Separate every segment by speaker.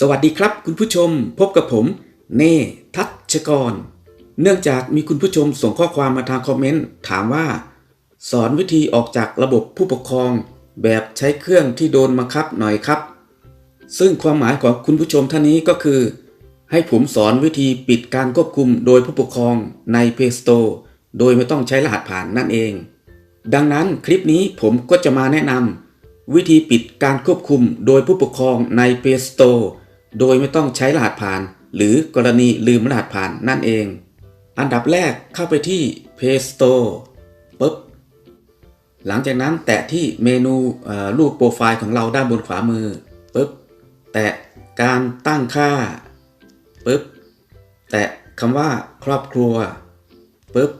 Speaker 1: สวัสดีครับคุณผู้ชมพบกับผม เนทัชกร เนื่องจากมีคุณผู้ชมส่งข้อความมาทางคอมเมนต์ถามว่า สอนวิธีออกจากระบบผู้ปกครอง แบบใช้เครื่องที่โดนบังคับหน่อยครับ ซึ่งความหมายของคุณผู้ชมท่านนี้ก็คือ ให้ผมสอนวิธีปิดการควบคุมโดยผู้ปกครองใน Play Store โดยไม่ต้องใช้รหัสผ่านนั่นเอง ดังนั้นคลิปนี้ผมก็จะมาแนะนำวิธีปิดการควบคุมโดยผู้ปกครองใน Play Store โดยไม่ต้องใช้รหัสผ่าน หรือกรณีลืมรหัสผ่านนั่นเอง อันดับแรกเข้าไปที่ Play Store ปุ๊บ หลังจากนั้นแตะที่เมนูรูปโปรไฟล์ของเราด้านบนขวามือปุ๊บ แตะการตั้งค่าปุ๊บ แตะคำว่าครอบครัวปุ๊บ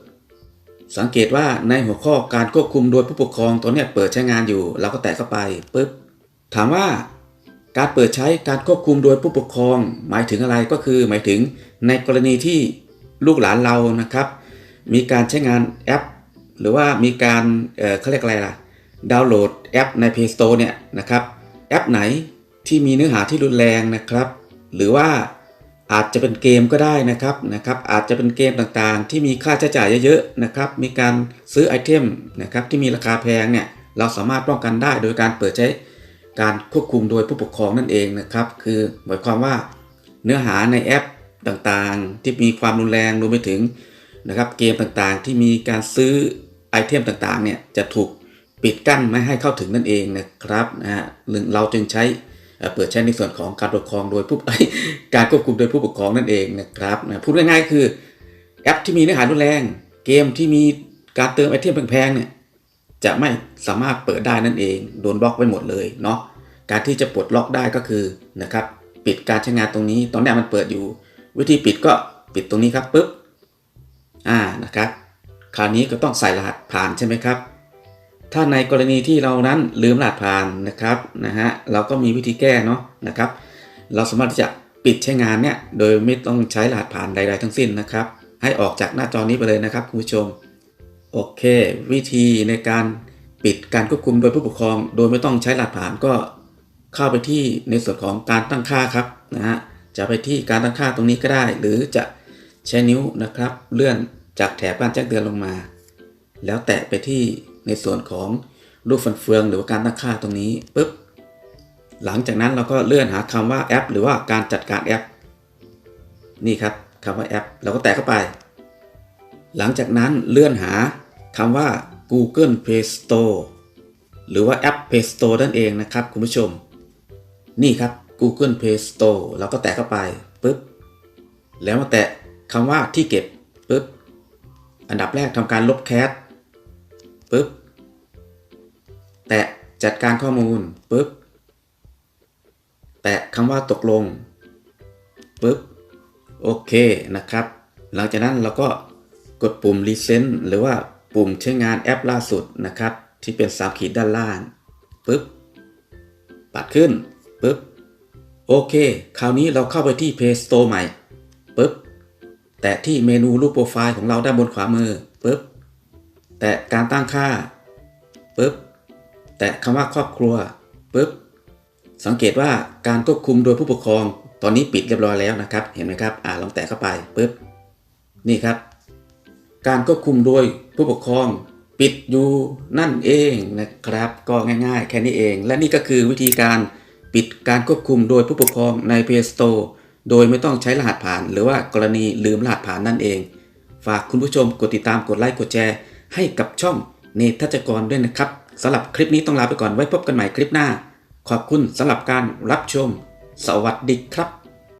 Speaker 1: สังเกตว่าในหัวข้อการควบคุมโดยผู้ปกครองตัวเนี้ยเปิดใช้งานอยู่ เราก็แตะเข้าไปปุ๊บถามว่า การเปิดใช้การควบคุมโดยผู้ปกครอง หมายถึงอะไรก็คือ หมายถึงในกรณีที่ลูกหลานเรานะครับ มีการใช้งานแอป หรือว่ามีการเอ่อเขาเรียกอะไรล่ะดาวน์โหลดแอปใน Play Store เนี่ยนะครับแอปไหนที่มีเนื้อหาที่รุนแรงนะครับ หรือว่าอาจจะเป็นเกมก็ได้นะครับนะครับ อาจจะเป็นเกมต่างๆ ที่มีค่าใช้จ่ายเยอะๆนะครับ มีการซื้อไอเทมนะครับที่มีราคาแพงเนี่ยเราสามารถป้องกันได้โดยการเปิดใช้ การควบคุมโดยผู้ปกครองนั่นเองนะครับ คือหมายความว่าเนื้อหาในแอปต่างๆ ที่มีความรุนแรงรวมไปถึงนะครับเกมต่างๆ ที่มีการซื้อไอเทมต่างๆเนี่ยจะถูกปิดกั้นไม่ให้เข้าถึงนั่นเองนะครับนะฮะหรือเราจึงใช้เอ่อเปิดใช้ในส่วนของการปกครองโดยผู้การควบคุมโดยผู้ปกครองนั่นเองนะครับนะพูดง่ายๆคือแอปที่มีเนื้อหารุนแรง เกมที่มีการเติมไอเทมแพงๆเนี่ย จะไม่สามารถเปิดได้นั่นเองโดนบล็อกไว้หมดเลยเนาะการที่จะปลดล็อกได้ก็คือนะครับปิดการใช้งานตรงนี้ ตอนนี้มันเปิดอยู่ วิธีปิดก็ปิดตรงนี้ครับปุ๊บอ่านะครับ คราวนี้ก็ต้องใส่รหัสผ่านใช่ไหมครับ ถ้าในกรณีที่เรานั้นลืมรหัสผ่านนะครับนะฮะเราก็มีวิธีแก้เนาะนะครับ เราสามารถที่จะปิดใช้งานเนี่ยโดยไม่ต้องใช้รหัสผ่านใด ๆ ทั้งสิ้นนะครับ ให้ออกจากหน้าจอนี้ไปเลยนะครับคุณผู้ชม โอเค วิธีในการปิดการควบคุมโดยผู้ปกครอง โดยไม่ต้องใช้รหัสผ่านก็เข้าไปที่ในส่วนของการตั้งค่าครับนะฮะจะไปที่การตั้งค่าตรงนี้ก็ได้ หรือจะใช้นิ้วนะครับ เลื่อนจากแถบการแจ้งเตือนลงมา แล้วแตะไปที่ในส่วนของรูปฟันเฟืองหรือว่าการตั้งค่าตรงนี้ปุ๊บหลังจากนั้นเราก็เลื่อนหาคำว่าแอป หรือว่าการจัดการแอป นี่ครับคำว่าแอปเราก็แตะเข้าไป หลังจากนั้นเลื่อนหา คำว่า Google Play Store หรือว่าแอป Play Store นั่นเองนะครับคุณผู้ชม นี่ครับ Google Play Store เราก็แตะเข้าไปปุ๊บ แล้วมาแตะคำว่าที่เก็บปุ๊บ อันดับแรกทำการลบแคสปุ๊บ แตะจัดการข้อมูลปุ๊บ แตะคำว่าตกลงปุ๊บ โอเคนะครับ หลังจากนั้นเราก็กดปุ่ม Recent หรือว่า ปุ่มใช้งานแอปล่าสุดนะครับ ที่เป็นสามขีดด้านล่างปุ๊บปัดขึ้นปุ๊บโอเค คราวนี้เราเข้าไปที่ Play Store ใหม่ปุ๊บแตะที่เมนูรูปโปรไฟล์ของเราด้านบนขวามือปุ๊บแตะการตั้งค่าปุ๊บแตะคำว่าครอบครัวปุ๊บสังเกตว่าการควบคุมโดยผู้ปกครอง ตอนนี้ปิดเรียบร้อยแล้วนะครับ เห็นไหมครับ อ่าลองแตะเข้าไปปุ๊บนี่ครับ การควบคุมโดยผู้ปกครองปิดอยู่นั่นเองนะครับ ก็ง่ายๆ แค่นี้เอง และนี่ก็คือวิธีการปิดการควบคุมโดยผู้ปกครองใน Play Store โดยไม่ต้องใช้รหัสผ่าน หรือว่ากรณีลืมรหัสผ่านนั่นเอง ฝากคุณผู้ชมกดติดตามกดไลค์กดแชร์ให้กับช่องเนทัชกรด้วยนะครับสำหรับคลิปนี้ต้องลาไปก่อนไว้พบกันใหม่คลิปหน้า ขอบคุณสำหรับการรับชม สวัสดีครับ